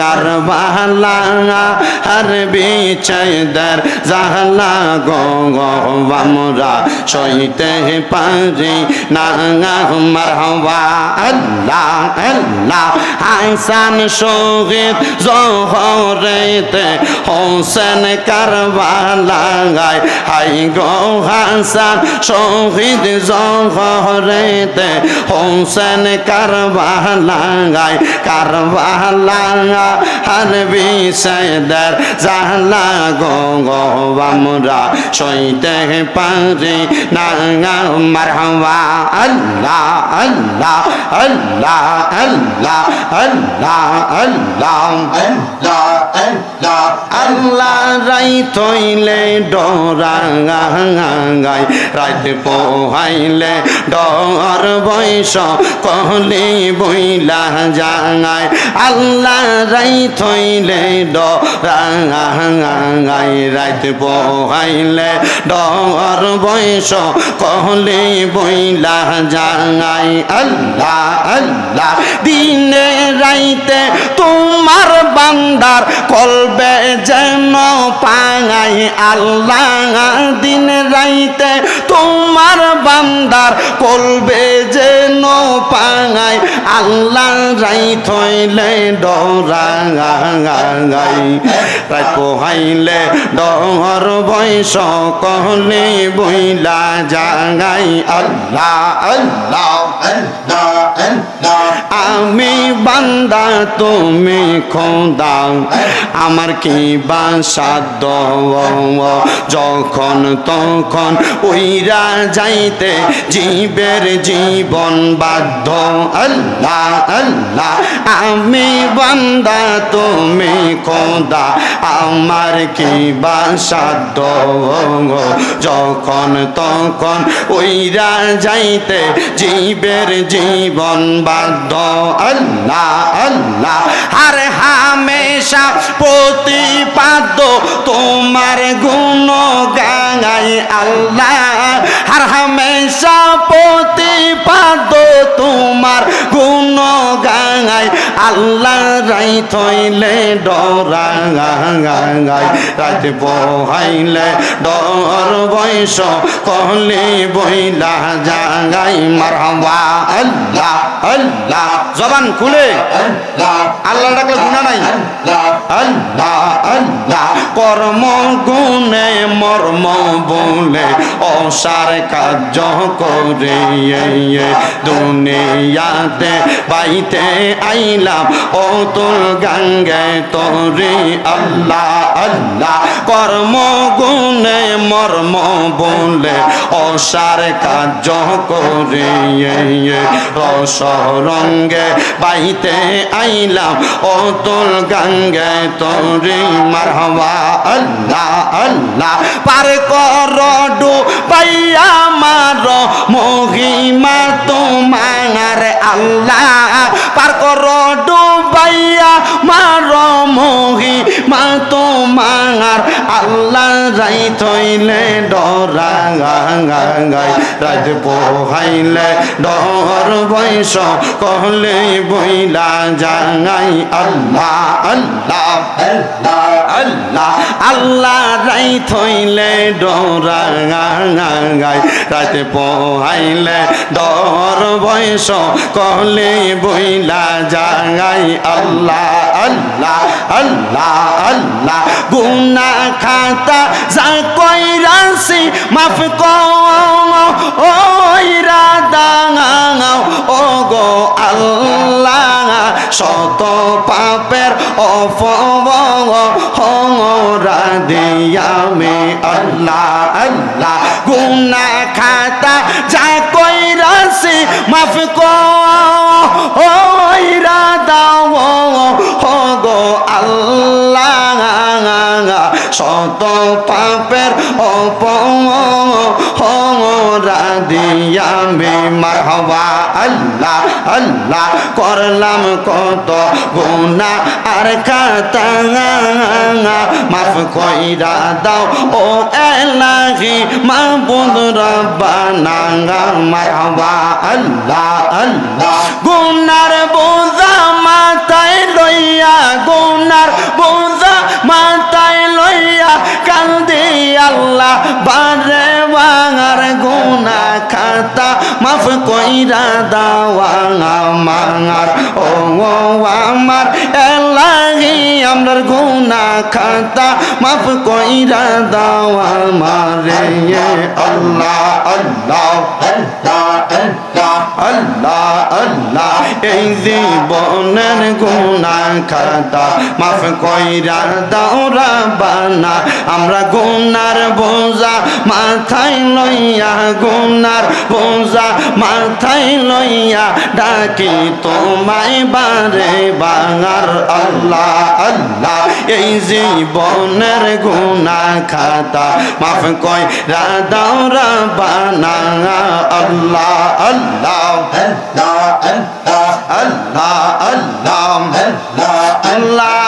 কারবালা, আর বিচয়দার জাহলা, গো আমরা সইতে পারি না মারহাবা, আল্লাহ আল্লাহ জহরেতে, হোসেন কারবালায়, হাই গো, হাসান শহীদ জহরেতে, হোসেন কারবালায় কারবালা আর বিষয়দার জাহলা গো গো আমরা সইতে পারি না মারহাবা, আল্লাহ আল্লাহ আল্লাহ আল্লাহ আল্লাহ আল্লাহ আল্লাহ। রাই থইলে ডরাঙ্গাই রাত পোহাইলে ডর বৈশ, কহলে বইলা জাঙাই আল্লাহ রাই থইলে ডরাঙ্গাই রাত পোহাইলে ডর বৈশ কহলে বইলা জাঙাই। আল্লাহ আল্লাহ, দিনে রাইতে তোমার বান্দার কলবে যেন পাঙাই। আল্লাহ, দিন রাইতে তোমার বান্দার কলবে যেন পাঙাই আল্লাহ রাই থইলে ডরাঙাই রাই পোহাইলে ডর বয়স কহলে বইলা জাগাই। আল্লাহ আল্লাহ। আমি বান্দা, তুমি খোদা। আমার কি বা সাধ্য? যখন তখন উইরা যাইতে জীবের জীবন বাধ্য। আল্লাহ আল্লাহ। আমি বান্দা, তুমি খোদা। আমার কি বা সাধ্য? যখন তখন উইরা যাইতে জীবের জীবন বাধ্য আল্লাহ আল্লাহ আর হামেশা প্রতিপাদ্য। তোমার গুণ গাঙাই আল্লাহ আর হামেশা প্রতিপাদ্য আল্লাহ রাই থইলে ডরা গাঙাই রাত বহাইলে ডর বৈশ কহলে বইলা জাগাই মারহাবা আল্লাহ আল্লাহ। জবান খুলে। আল্লাহ। ডাকলে গুণা নাই? আল্লাহ আল্লাহ কর্ম গুণে মর্ম বলে অসার কার্য করে দুনিয়াতে বাইতে আইলাম অতুল গাঙ্গে তোরে আল্লাহ আল্লাহ কর্ম গুণে মর্ম বলে অসার কার্য করে রস রঙ্গে বাইতে আইলাম, অতুল গাঙ্গে তোরে মারহবা, আল্লাহ আল্লাহ। পার কর ডু পাইয়া মার, মহিমা তোমার আল্লাহ। পার কর ডু পাইয়া মার, মহিমা তোমার আল্লাহ। থইলে ডরা গাই রাত পোহাইলে ডর বৈশ কহলে বইলা জাঙাই আল্লাহ আল্লাহ আল্লাহ আল্লাহ রাই থইলে ডরা গাই রাতে পোহাইলে ডর বৈশ কহলে বইলা জাঙাই আল্লাহ আল্লাহ আল্লাহ আল্লাহ, গুনা খাতা কইরাছি, মাফ কইরা দাঙাও ও গো আল্লাহ, শত পাপের অপরা দিয়ামে আল্লাহ আল্লাহ গুনা খাতা যা কইরাছি, মাফ কইরা শত অপরা দিয়ামে মারহাবা আল্লাহ আল্লাহ। করলাম কত গুনা আর খাতা মাফ কইরা দাও, ও এলাহি মাহবুদ রব্বানা। মারহাবা আল্লাহ আল্লাহ। গুনার বোঝা মাথায় লইয়া গুনার কইরা দাওয়া মাঙার ও আমার। এলাহি আমরার গুনা খাতা মাফ কইরা দাওয়া মারে আল্লাহ আল্লাহ আল্লাহ আল্লাহ এই জীবনের গুনা খাতা মাফ কইরা দাও রাব্বানা। আমরা গুনার বোঝা মাথায় লইয়া গুনার বোঝা মাথায় লইয়া ডাকি, তোমায় বারে বাঙার আল্লাহ আল্লাহ। এই জীবনের গুনা খাতা মাফ কইরা দাও রাব্বানা আল্লাহ আল্লাহ আল্লাহ আল্লাহ আল্লাহ।